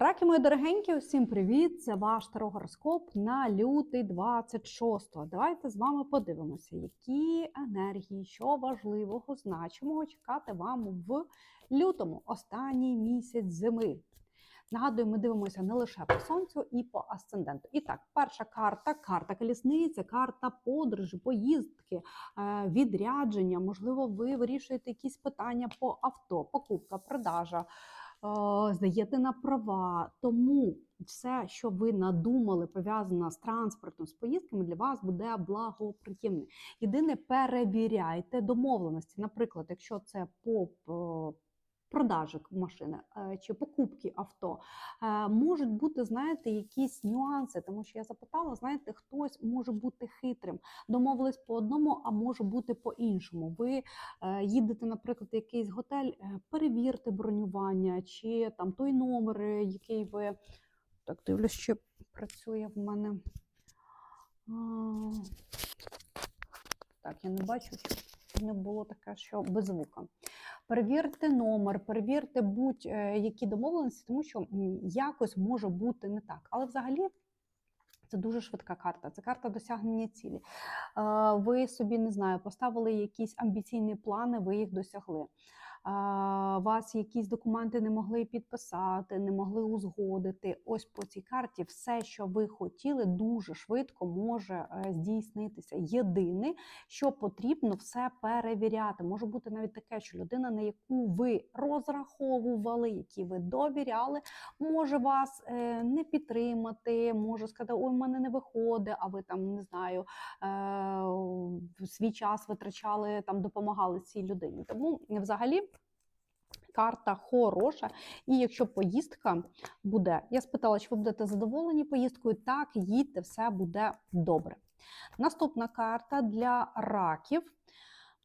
Раки, мої дорогенькі, усім привіт! Це ваш тарогороскоп на лютий 26-го. Давайте з вами подивимося, які енергії, що важливого, значимого чекати вам в лютому, останній місяць зими. Нагадую, ми дивимося не лише по сонцю і по асценденту. І так, перша карта карта колісниця, карта подорожі, поїздки, е, відрядження. Можливо, ви вирішуєте якісь питання по авто, покупка, продажа. Здаєте на права, тому все, що ви надумали, пов'язане з транспортом, з поїздками, для вас буде благоприємне. Єдине, перевіряйте домовленості. Наприклад, якщо це по продажі машини е, чи покупки авто, е, можуть бути, знаєте, якісь нюанси, тому що я запитала, знаєте, хтось може бути хитрим, домовились по одному, а може бути по іншому. Ви е, їдете, наприклад, в якийсь готель, перевірте бронювання чи там той номер, який ви так дивлюсь, що працює в мене. Так, я не бачу, щоб було таке, що без звука. Перевірте номер, перевірте будь-які домовленості, тому що якось може бути не так. Але взагалі. Це дуже швидка карта. Це карта досягнення цілі. Е, Ви собі не знаю, поставили якісь амбіційні плани, ви їх досягли. Вас якісь документи не могли підписати, не могли узгодити. Ось по цій карті все, що ви хотіли, дуже швидко може е, здійснитися. Єдине, що потрібно все перевіряти. Може бути навіть таке, що людина, на яку ви розраховували, які ви довіряли, може вас е, не підтримати, може сказати, ой, в мене не виходить, а ви там не знаю, е, свій час витрачали там, допомагали цій людині. Тому взагалі. Карта хороша, і якщо поїздка буде, я спитала, чи ви будете задоволені поїздкою? Так, їдьте, все буде добре. Наступна карта для раків.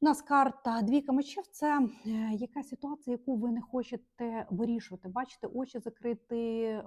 У нас карта двійка мечів це е, яка ситуація, яку ви не хочете вирішувати. Бачите, очі закриті е,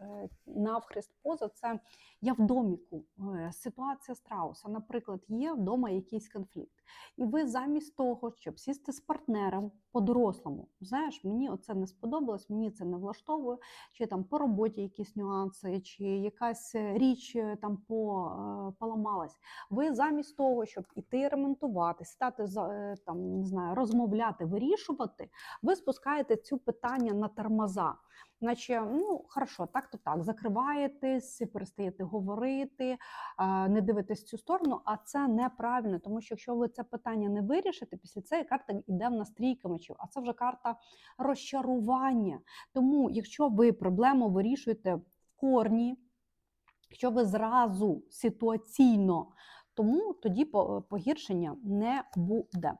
е, навхрест поза. Це я в доміку. Ситуація страуса. Наприклад, є вдома якийсь конфлікт. І ви замість того, щоб сісти з партнером по-дорослому, знаєш, мені оце не сподобалось, мені це не влаштовує, чи там по роботі якісь нюанси, чи якась річ там по, поламалась. Ви замість того, щоб іти ремонтувати, стати е, там, не знаю, розмовляти, вирішувати, ви спускаєте цю питання на тормоза. Наче, ну хорошо, так то так, закриваєтесь, перестаєте говорити, е, не дивитесь цю сторону, а це неправильно, тому що якщо ви це питання не вирішите, після цієї карти йде в нас трійка мечів, а це вже карта розчарування. Тому, якщо ви проблему вирішуєте в корні, якщо ви зразу ситуаційно, тому тоді погіршення не буде.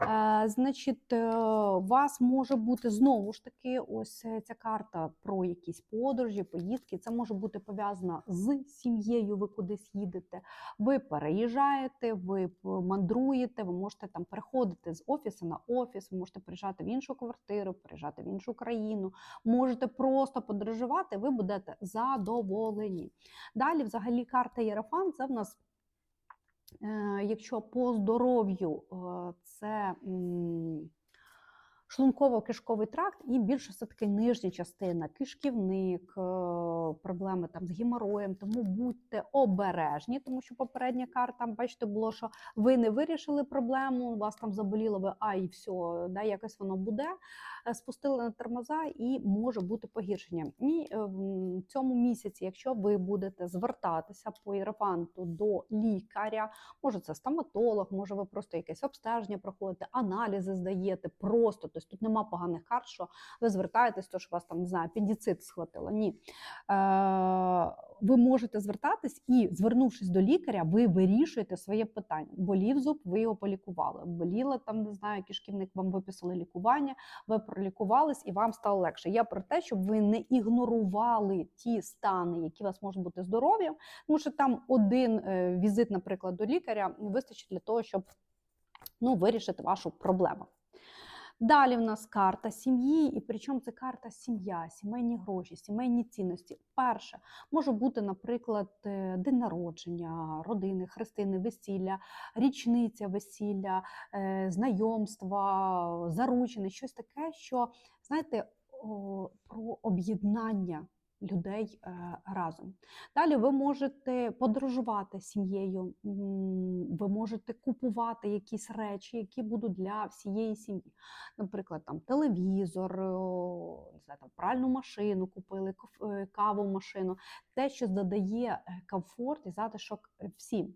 Е, значить, е, у вас може бути знову ж таки ось е, ця карта про якісь подорожі, поїздки. Це може бути пов'язано з сім'єю, ви кудись їдете, ви переїжджаєте, ви мандруєте, ви можете там переходити з офісу на офіс, ви можете приїжджати в іншу квартиру, приїжджати в іншу країну, можете просто подорожувати, ви будете задоволені. Далі, взагалі, карта Єрофан це в нас. Е, Якщо по здоров'ю е, це шлунково-кишковий тракт і більше все-таки нижня частина, кишківник, е, проблеми там з геморроєм, тому будьте обережні, тому що попередня карта, бачите, було, що ви не вирішили проблему, у вас там заболіло, ви а і все, да, якось воно буде. Е, Спустили на тормоза і може бути погіршення. І е, в цьому місяці, якщо ви будете звертатися по іерофанту до лікаря, може це стоматолог, може ви просто якесь обстеження проходите, аналізи здаєте, просто тобто тут нема поганих карт, що ви звертаєтесь, то що вас там не знаю, апендицит схватило. Ні. Е, ви можете звертатись і, звернувшись до лікаря, ви вирішуєте своє питання. Болів зуб, ви його полікували. Боліла там, не знаю, кишківник, вам виписали лікування, ви пролікувались і вам стало легше. Я про те, щоб ви не ігнорували ті стани, які у вас можуть бути здоров'ям, тому що там один е, візит, наприклад, до лікаря вистачить для того, щоб ну, вирішити вашу проблему. Далі в нас карта сім'ї, і причому це карта сім'я, сімейні гроші, сімейні цінності. Перше, може бути, наприклад, е, день народження, родини, хрестини, весілля, річниця весілля, е, знайомства, заручини, щось таке, що, знаєте, про об'єднання людей е, разом. Далі ви можете подорожувати сім'єю, ви можете купувати якісь речі, які будуть для всієї сім'ї. Наприклад, там телевізор, не знаю, там, пральну машину купили, е, каву машину, те, що додає е, комфорт і затишок е, всім.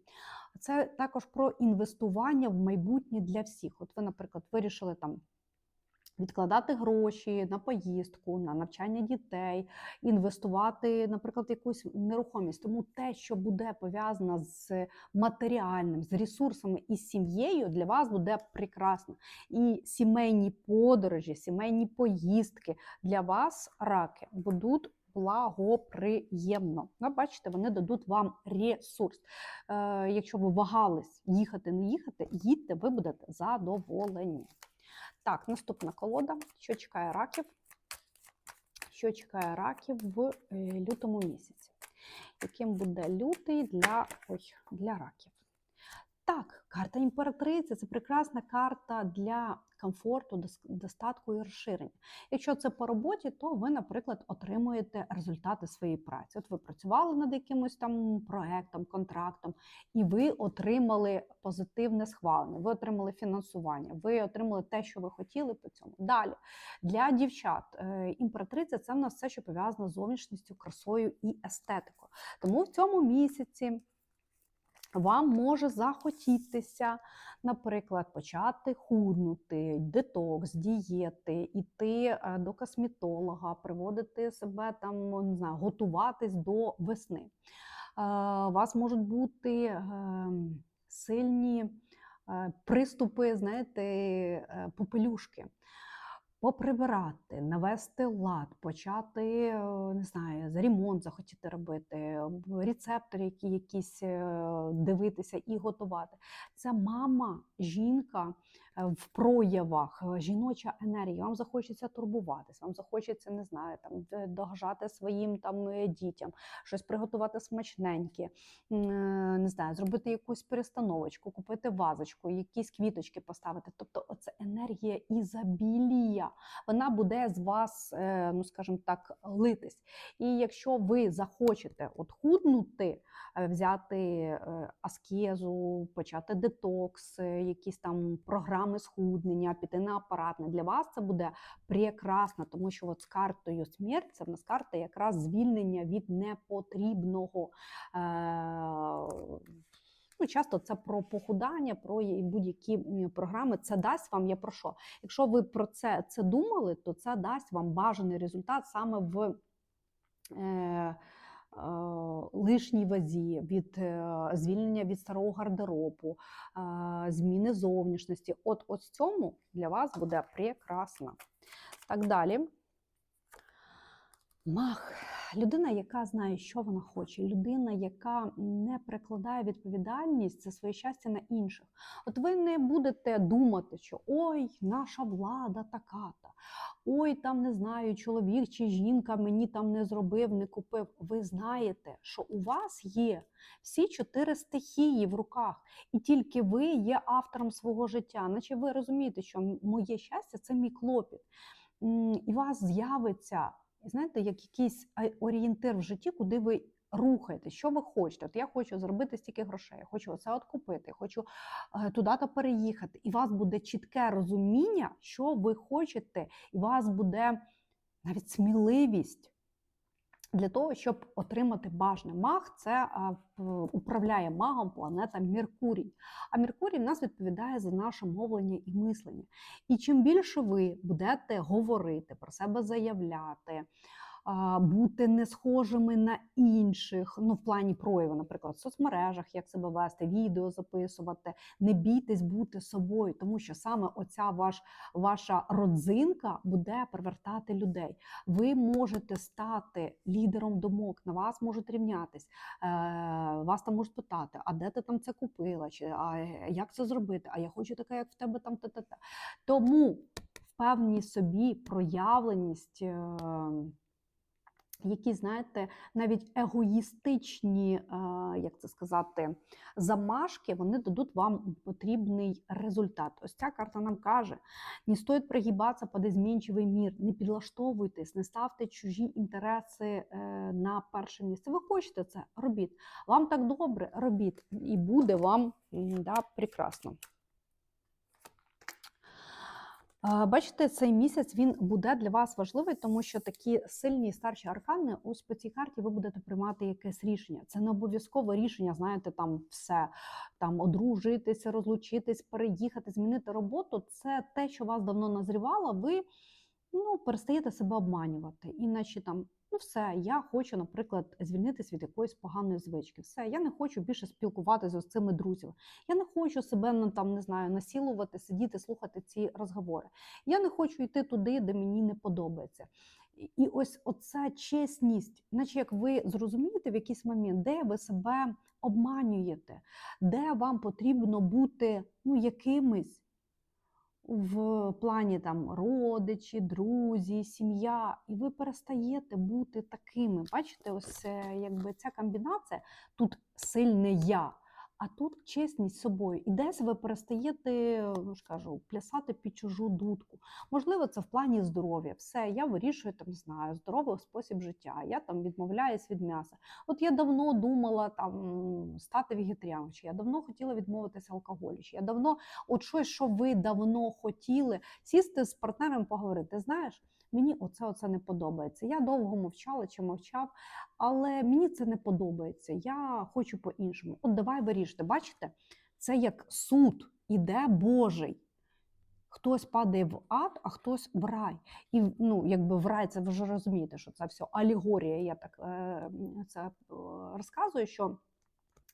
Це також про інвестування в майбутнє для всіх. От ви, наприклад, вирішили там. Відкладати гроші на поїздку, на навчання дітей, інвестувати, наприклад, якусь нерухомість. Тому те, що буде пов'язано з матеріальним, з ресурсами і сім'єю, для вас буде прекрасно. І сімейні подорожі, сімейні поїздки для вас, раки, будуть благоприємно. Ну, бачите, вони дадуть вам ресурс. Е, якщо ви вагались їхати, не їхати, їдьте, ви будете задоволені. Так, наступна колода. Що чекає раків? Що чекає раків в е, лютому місяці? Яким буде лютий для, ой, для раків? Так, карта імператриці це прекрасна карта для комфорту, дос- достатку і розширення. Якщо це по роботі, то ви, наприклад, отримуєте результати своєї праці. От ви працювали над якимось там проектом, контрактом, і ви отримали позитивне схвалення, ви отримали фінансування, ви отримали те, що ви хотіли по цьому. Далі для дівчат е, імператриця це в нас все, що пов'язано з зовнішністю, красою і естетикою. Тому в цьому місяці вам може захотітися, наприклад, почати худнути, детокс, дієти, йти е, до косметолога, приводити себе там, ну, не знаю, готуватись до весни. Е, У вас можуть бути ем, сильні е, приступи, знаєте, попелюшки. Поприбирати, навести лад, почати, е, не знаю, ремонт захотіти робити, рецептори, які якісь е, дивитися і готувати. Це мама, жінка в проявах, е, жіноча енергія. Вам захочеться турбуватися, вам захочеться, не знаю, там догажати своїм там е, дітям, щось приготувати смачненьке, е, не знаю, зробити якусь перестановочку, купити вазочку, якісь квіточки поставити. Тобто, оце енергія ізобілія. Вона буде з вас, е, ну скажімо так, литись. І якщо ви захочете от худнути, е, взяти е, аскезу, почати детокс, е, якісь там програми схуднення, піти на апаратне, для вас це буде прекрасно, тому що от з картою смерть це в нас карта якраз звільнення від непотрібного. Е, Ну, часто це про похудання, про будь-які програми. Це дасть вам, я про що? Якщо ви про це, це думали, то це дасть вам бажаний результат саме в е, лишній вазі, від е, звільнення від старого гардеробу, е, зміни зовнішності. От ось цьому для вас буде прекрасно. Так далі. Мах. Людина, яка знає, що вона хоче, людина, яка не прикладає відповідальність за своє щастя на інших. От ви не будете думати, що ой, наша влада така-то, ой, там не знаю, чоловік чи жінка мені там не зробив, не купив. Ви знаєте, що у вас є всі чотири стихії в руках, і тільки ви є автором свого життя. Наче ви розумієте, що моє щастя це мій клопіт. І у вас з'явиться, знаєте, як якийсь орієнтир в житті, куди ви рухаєте, що ви хочете. От я хочу зробити стільки грошей, хочу оце от купити, хочу е, туди-то переїхати. І у вас буде чітке розуміння, що ви хочете, і у вас буде навіть сміливість. Для того, щоб отримати бажане маг, це управляє магом планета Меркурій. А Меркурій в нас відповідає за наше мовлення і мислення. І чим більше ви будете говорити про себе заявляти, бути не схожими на інших, ну в плані прояву, наприклад, в соцмережах, як себе вести, відео записувати, не бійтесь бути собою, тому що саме оця ваш, ваша родзинка буде привертати людей. Ви можете стати лідером думок, на вас можуть рівнятись, е, вас там можуть питати, а де ти там це купила, чи а як це зробити? А я хочу таке, як в тебе там та-та-та. Тому впевненість собі, проявленість. Які, знаєте, навіть егоїстичні, е, як це сказати, замашки, вони дадуть вам потрібний результат. Ось ця карта нам каже: не стоїть пригибатися під змінчивий мір, не підлаштовуйтесь, не ставте чужі інтереси е, на перше місце. Ви хочете це, робіть. Вам так добре, робіть, і буде вам да, прекрасно. Бачите, цей місяць він буде для вас важливий, тому що такі сильні старші аркани, ось по цій карті ви будете приймати якесь рішення. Це не обов'язкове рішення, знаєте, там все там одружитися, розлучитись, переїхати, змінити роботу. Це те, що вас давно назрівало. Ви ну, перестаєте себе обманювати. Іначе там, ну все, я хочу, наприклад, звільнитися від якоїсь поганої звички. Все, я не хочу більше спілкуватися з цими друзями. Я не хочу себе там, не знаю, насілувати, сидіти, слухати ці розговори. Я не хочу йти туди, де мені не подобається. І ось оця чесність, наче як ви зрозумієте в якийсь момент, де ви себе обманюєте, де вам потрібно бути ну, якимись в плані там родичі, друзі, сім'я, і ви перестаєте бути такими. Бачите, ось е, якби ця комбінація тут сильне я. А тут чесність з собою. І десь ви перестаєте, ну ж кажу, плясати під чужу дудку. Можливо, це в плані здоров'я. Все, я вирішую там, знаю, здоровий спосіб життя. Я там відмовляюсь від м'яса. От я давно думала там стати вегетаріаном, чи я давно хотіла відмовитися алкоголю, я давно, от щось, що ви давно хотіли, сісти з партнером поговорити. Знаєш, мені оце оце не подобається. Я довго мовчала чи мовчав, але мені це не подобається. Я хочу по-іншому. От давай вирішити. Бачите, це як суд іде Божий. Хтось падає в ад, а хтось в рай. І ну, якби в рай, це ви вже розумієте, що це все алегорія. Я так е, це е, розказую, що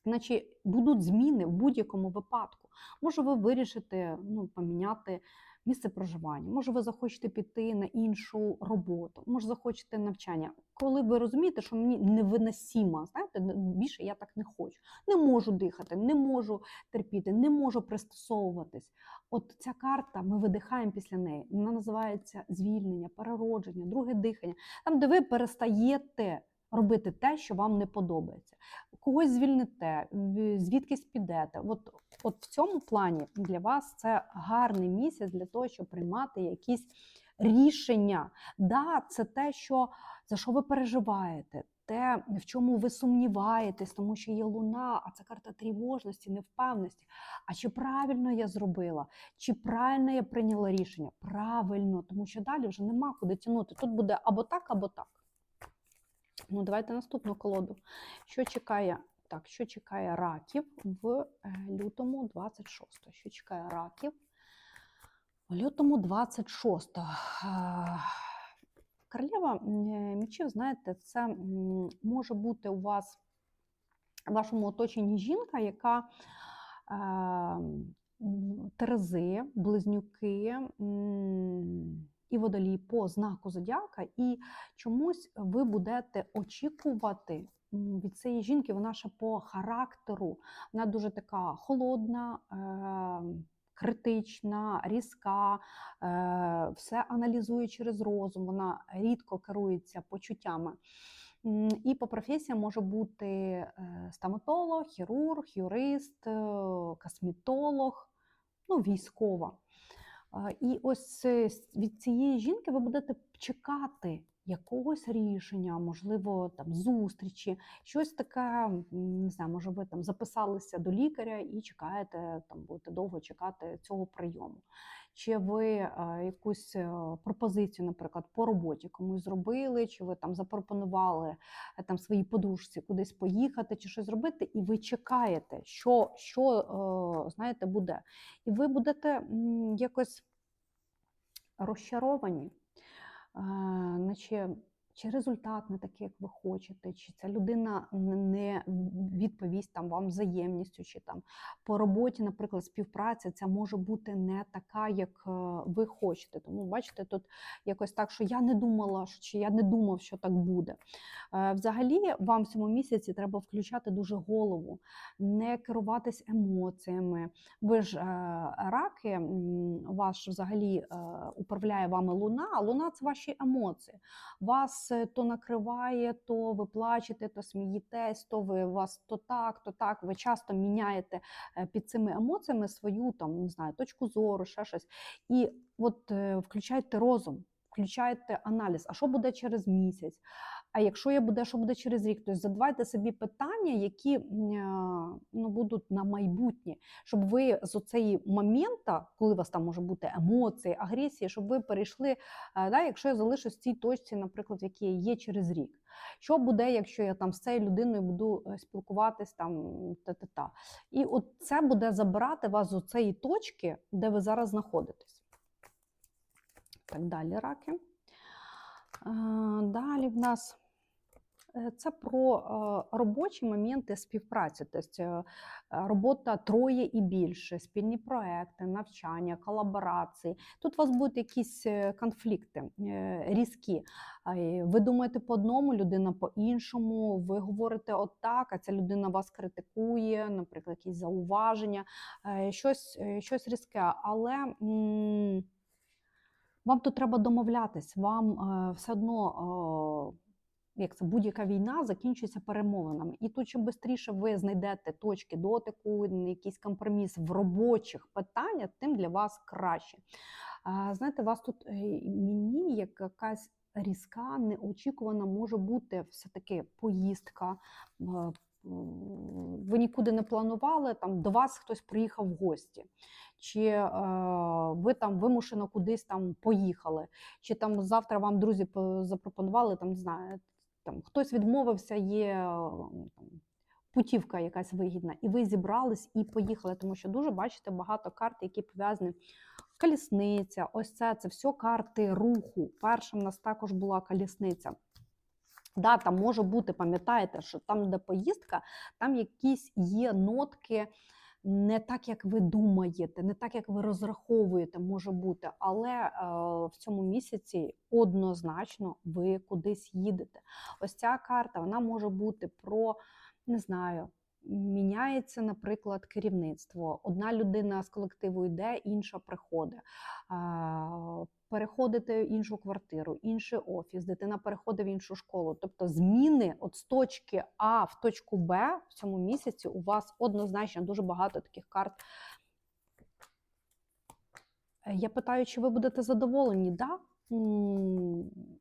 Наче будуть зміни в будь-якому випадку. Може, ви вирішите ну, поміняти місце проживання, може, ви захочете піти на іншу роботу, може, захочете навчання. Коли ви розумієте, що мені невиносимо, знаєте, більше я так не хочу, не можу дихати, не можу терпіти, не можу пристосовуватись. От ця карта, ми видихаємо після неї. Вона називається звільнення, переродження, друге дихання, там, де ви перестаєте робити те, що вам не подобається. Когось звільните, звідкись підете. От, от в цьому плані для вас це гарний місяць для того, щоб приймати якісь рішення. Да, це те, що, за що ви переживаєте, те, в чому ви сумніваєтесь, тому що є луна, а це карта тривожності, невпевності. А чи правильно я зробила? Чи правильно я прийняла рішення? Правильно, тому що далі вже нема куди тягнути. Тут буде або так, або так. Ну, давайте наступну колоду. Що чекає? Так, що чекає раків в е, лютому 26? Що чекає раків в лютому 26? А, Королева м, е, знаєте, це може бути у вас в вашому оточенні жінка, яка е, Терези, близнюки і водолій по знаку зодіака, і чомусь ви будете очікувати від цієї жінки, вона ще по характеру, вона дуже така холодна. е, Критична, різка, е, все аналізує через розум, вона рідко керується почуттями. І по професіям може бути е, стоматолог, хірург, юрист, косметолог, ну, військова. І ось від цієї жінки ви будете чекати якогось рішення, можливо, там зустрічі, щось таке, не знаю, може, ви там записалися до лікаря і чекаєте, там будете довго чекати цього прийому. Чи ви якусь е, пропозицію, наприклад, по роботі комусь зробили, чи ви там запропонували е, там своїй подружці кудись поїхати чи щось зробити, і ви чекаєте, що, що е, знаєте, буде. І ви будете якось розчаровані, наче чи результат не такий, як ви хочете, чи ця людина не відповість там вам взаємністю, чи там по роботі, наприклад, співпраця ця може бути не така, як е, ви хочете. Тому бачите, тут якось так, що я не думала, чи я не думав, що так буде. Е, Взагалі, вам в цьому місяці треба включати дуже голову, не керуватись емоціями. Ви ж е, раки, вас взагалі управляє вами луна, а луна це ваші емоції. Вас то накриває, то ви плачете, то смієтесь, то ви вас то так, то так. Ви часто міняєте е, під цими емоціями свою там, не знаю, точку зору, ще щось. І от е, включайте розум, включайте аналіз. А що буде через місяць? А якщо я буде, що буде через рік? Тобто задавайте собі питання, які е, ну, будуть на майбутнє, щоб ви з оцеї момента, коли у вас там може бути емоції, агресії, щоб ви перейшли, е, да, якщо я залишусь в цій точці, наприклад, в якій є через рік. Що буде, якщо я там з цією людиною буду е, спілкуватись там та-та-та. І от це буде забирати вас з цієї точки, де ви зараз знаходитесь. Так далі, раки. Далі в нас це про робочі моменти співпраці, тобто робота троє і більше, спільні проекти, навчання, колаборації. Тут у вас будуть якісь е, конфлікти е, різкі. Ви думаєте по одному, людина по іншому, ви говорите отак, а ця людина вас критикує, наприклад, якісь зауваження, е, щось, щось різке. Але вам тут треба домовлятись, вам все одно. Як це будь-яка війна закінчується перемовинами. І тут чим швидше ви знайдете точки дотику, якийсь компроміс в робочих питаннях, тим для вас краще. Знаєте, вас тут е, мені як якась різка, неочікувана може бути все-таки поїздка. е, Ви нікуди не планували, там до вас хтось приїхав в гості, чи е, ви там вимушено кудись там поїхали, чи там завтра вам друзі запропонували там, не знаю, там хтось відмовився, є е, там, путівка якась вигідна, і ви зібрались і поїхали, тому що дуже бачите багато карт, які пов'язані. Колісниця, ось це це все карти руху. Першим у нас також була колісниця. Да, там може бути, пам'ятаєте, що там, де поїздка, там якісь є нотки не так, як ви думаєте, не так, як ви розраховуєте, може бути, але е, в цьому місяці однозначно ви кудись їдете. Ось ця карта вона може бути про, не знаю, міняється, наприклад, керівництво. Одна людина з колективу йде, інша приходить. А, Переходите в іншу квартиру, інший офіс, дитина переходить в іншу школу. Тобто зміни от з точки А в точку Б в цьому місяці у вас однозначно дуже багато таких карт. Е, Я питаю, чи ви будете задоволені? Да?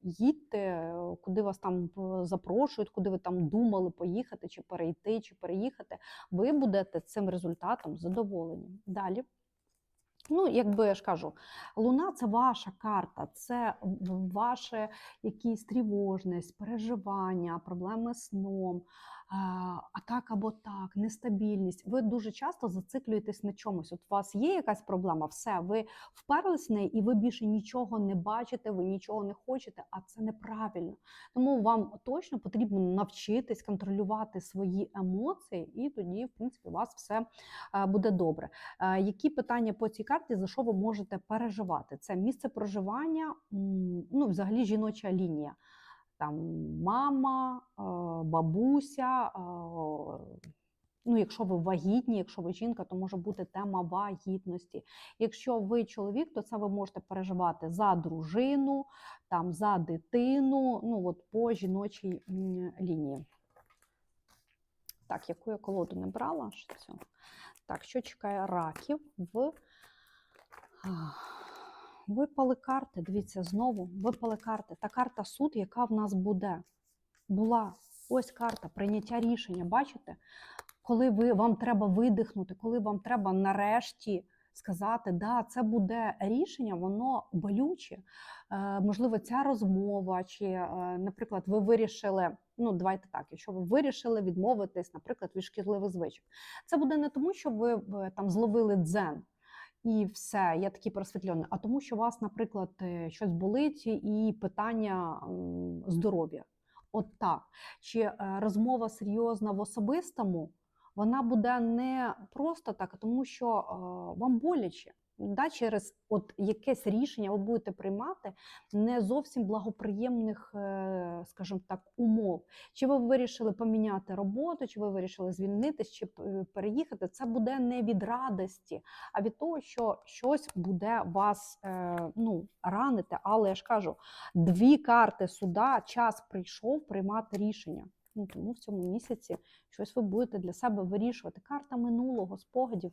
Їдьте, е, куди вас там запрошують, куди ви там думали поїхати, чи перейти, чи переїхати. Ви будете цим результатом задоволені. Далі. Ну, якби я ж кажу, луна це ваша карта, це ваше якісь тривожність, переживання, проблеми з сном, а так або так, нестабільність. Ви дуже часто зациклюєтесь на чомусь. От у вас є якась проблема, все, ви вперлись в неї, і ви більше нічого не бачите, ви нічого не хочете, а це неправильно. Тому вам точно потрібно навчитись контролювати свої емоції, і тоді, в принципі, у вас все е, буде добре. Е, Які питання по цій карті, за що ви можете переживати? Це місце проживання, ну, взагалі жіноча лінія. Там мама, е, бабуся. е, Ну, якщо ви вагітні, якщо ви жінка, то може бути тема вагітності. Якщо ви чоловік, то це ви можете переживати за дружину, там за дитину, ну от по жіночій лінії. Так, яку я колоду не брала? Так, що чекає раків в. Випали карти. Дивіться, знову випали карти. Та карта суд, яка в нас буде. Була ось карта прийняття рішення. Бачите? Коли ви, вам треба видихнути, коли вам треба нарешті сказати, да, це буде рішення, воно болюче. Е, можливо, ця розмова, чи, е, наприклад, ви вирішили, ну давайте так, якщо ви вирішили відмовитись, наприклад, від шкідливих звичок. Це буде не тому, що ви е, там зловили дзен. І все, я такий просвітлений. А тому, що у вас, наприклад, е, щось болить і питання здоров'я. От так. Чи е, розмова серйозна в особистому, вона буде не просто так, тому що е, вам боляче. Да, через от якесь рішення ви будете приймати не зовсім благоприємних, е, скажімо так, умов. Чи ви вирішили поміняти роботу, чи ви вирішили звільнитись, чи е, переїхати, це буде не від радості, а від того, що щось буде вас е, ну, ранити. Але я ж кажу, дві карти суда, час прийшов приймати рішення. Ну, тому в цьому місяці щось ви будете для себе вирішувати. Карта минулого, спогадів.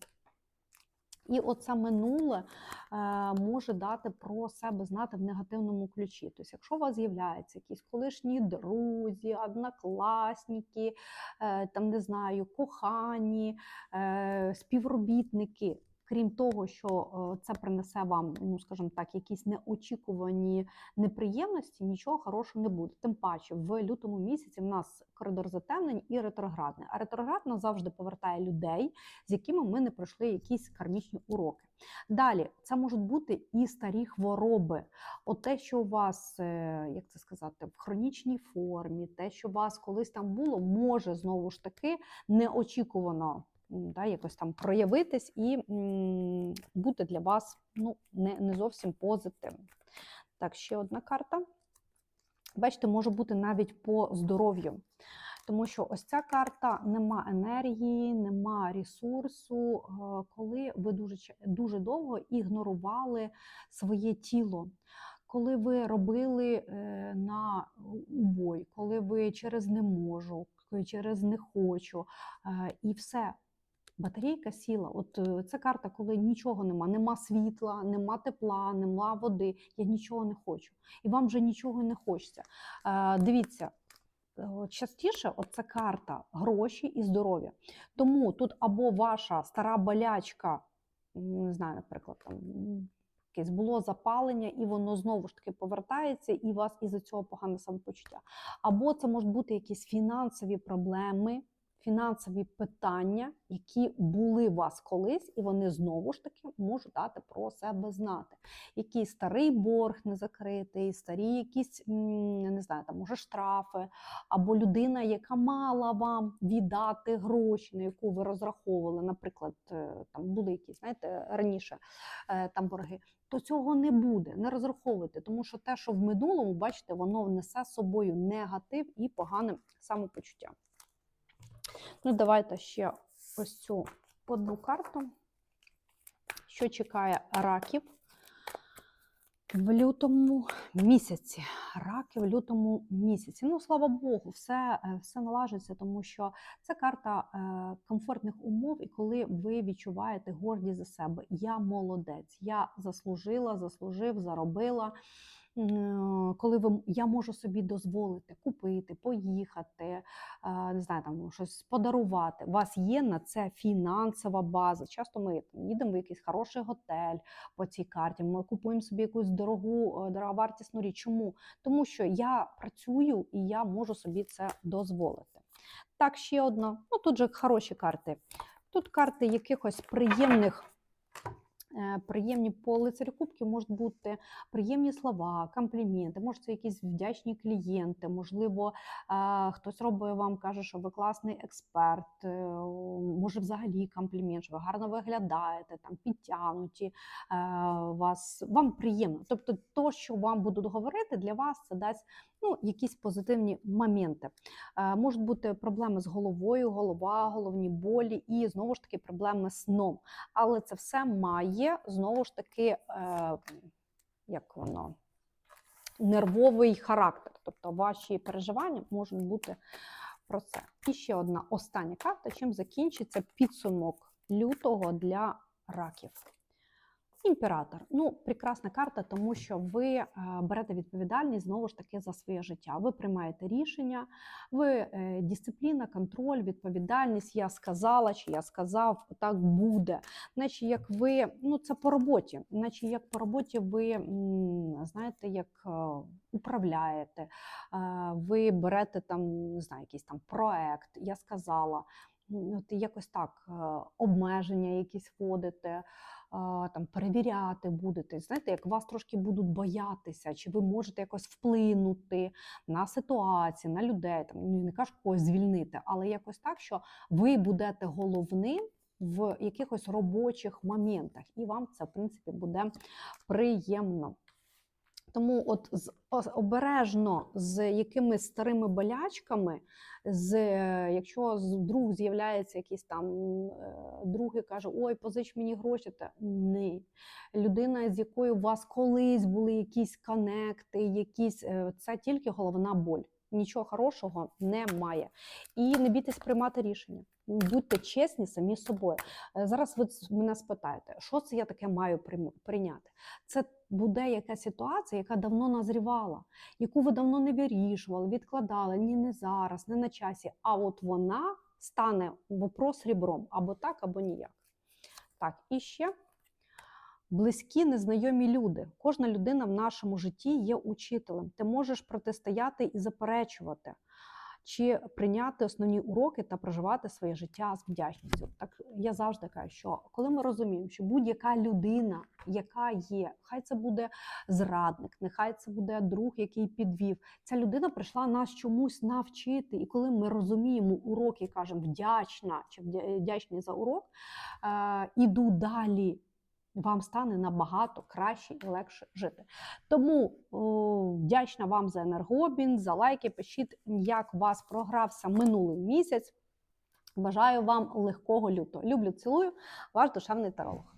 І оце минуле е, може дати про себе знати в негативному ключі. Тобто, якщо у вас з'являються якісь колишні друзі, однокласники, е, там не знаю, кохані, е, співробітники. Крім того, що е, це принесе вам, ну скажімо так, якісь неочікувані неприємності, нічого хорошого не буде. Тим паче, в лютому місяці в нас коридор затемнень і ретроградний. А ретроград нас завжди повертає людей, з якими ми не пройшли якісь кармічні уроки. Далі це можуть бути і старі хвороби. От те, що у вас, е, як це сказати, в хронічній формі, те, що у вас колись там було, може знову ж таки неочікувано да, якось там проявитись і бути для вас ну, не, не зовсім позитивним. Так, ще одна карта. Бачите, може бути навіть по здоров'ю. Тому що ось ця карта нема енергії, нема ресурсу, е, коли ви дуже, дуже довго ігнорували своє тіло. Коли ви робили е, на убой, коли ви через не можу, через не хочу, е, і все. Батарейка сіла. От е, це карта, коли нічого нема, нема світла, нема тепла, нема води. Я нічого не хочу. І вам вже нічого не хочеться. Е, Дивіться, е, частіше оце карта гроші і здоров'я. Тому тут або ваша стара болячка, не знаю, наприклад, там. Якесь було запалення, і воно знову ж таки повертається, і у вас із-за цього погане самопочуття. Або це можуть бути якісь фінансові проблеми, фінансові питання, які були у вас колись, і вони знову ж таки можуть дати про себе знати. Якийсь старий борг не закритий, старі якісь не знаю, там може штрафи, або людина, яка мала вам віддати гроші, на яку ви розраховували, наприклад, е, там були якісь, знаєте, раніше е, там борги. То цього не буде, не розраховуйте, тому що те, що в минулому, бачите, воно несе з собою негатив і погане самопочуття. Ну, давайте ще ось цю одну карту, що чекає раків в лютому місяці. Раки в лютому місяці. Ну, слава Богу, все, е, все налажиться, тому що це карта е, комфортних умов, і коли ви відчуваєте гордість за себе. Я молодець, я заслужила, заслужив, заробила. М, Коли ви, я можу собі дозволити купити, поїхати, е, не знаю, там щось подарувати. У вас є на це фінансова база. Часто ми їдемо в якийсь хороший готель по цій карті. Ми купуємо собі якусь дорогу, е, дороговартісну річ. Чому? Тому що я працюю і я можу собі це дозволити. Так, ще одна. Ну тут же хороші карти. Тут карти якихось приємних. Е, Приємні по лицарю можуть бути приємні слова, компліменти, може це якісь вдячні клієнти, можливо, е, хтось робить вам каже, що ви класний експерт, е, може взагалі комплімент, що ви гарно виглядаєте, там підтягнуті, е, вас, вам приємно. Тобто, то, що вам будуть говорити, для вас це дасть ну, якісь позитивні моменти. Е, Можуть бути проблеми з головою, голова, головні болі і знову ж таки проблеми з сном. Але це все має знову ж таки, е, як воно, нервовий характер. Тобто ваші переживання можуть бути про це. І ще одна остання карта, чим закінчиться підсумок лютого для раків. Імператор. Ну, прекрасна карта, тому що ви е, берете відповідальність знову ж таки за своє життя. Ви приймаєте рішення, ви е, дисципліна, контроль, відповідальність. Я сказала, чи я сказав, так буде. Наче як ви, ну це по роботі, наче як по роботі ви знаєте, як е, управляєте, ви берете там, не знаю, якийсь там проект, я сказала. От якось так, е, обмеження якісь вводите, там перевіряти будете. Знаєте, як вас трошки будуть боятися, чи ви можете якось вплинути на ситуацію, на людей, там ну, не кажу когось звільнити, але якось так, що ви будете головним в якихось робочих моментах, і вам це, в принципі, буде приємно. Тому от з, обережно з якимись старими болячками, з, е, якщо з- друг з'являється якийсь там е, друг і каже, ой, позич мені гроші, та ні. Людина, з якою у вас колись були якісь конекти, якісь, е, це тільки головна боль. Нічого хорошого немає. І не бійтесь приймати рішення. Будьте чесні самі з собою. Е, Зараз ви мене спитаєте, що це я таке маю прийняти? Це буде якась ситуація, яка давно назрівала, яку ви давно не вирішували, відкладали ні, не зараз, не на часі. А от вона стане вопрос рібром або так, або ніяк. Так, і ще близькі незнайомі люди. Кожна людина в нашому житті є учителем. Ти можеш протистояти і заперечувати. Чи прийняти основні уроки та проживати своє життя з вдячністю? Так я завжди кажу, що коли ми розуміємо, що будь-яка людина, яка є, хай це буде зрадник, нехай це буде друг, який підвів. Ця людина прийшла нас чомусь навчити. І коли ми розуміємо урок і кажемо вдячна чи вдя- вдячний за урок, е, іду далі. Вам стане набагато краще і легше жити. Тому о, вдячна вам за енергообмін, за лайки. Пишіть, як у вас програвся минулий місяць. Бажаю вам легкого лютого. Люблю, цілую, ваш душевний таролог.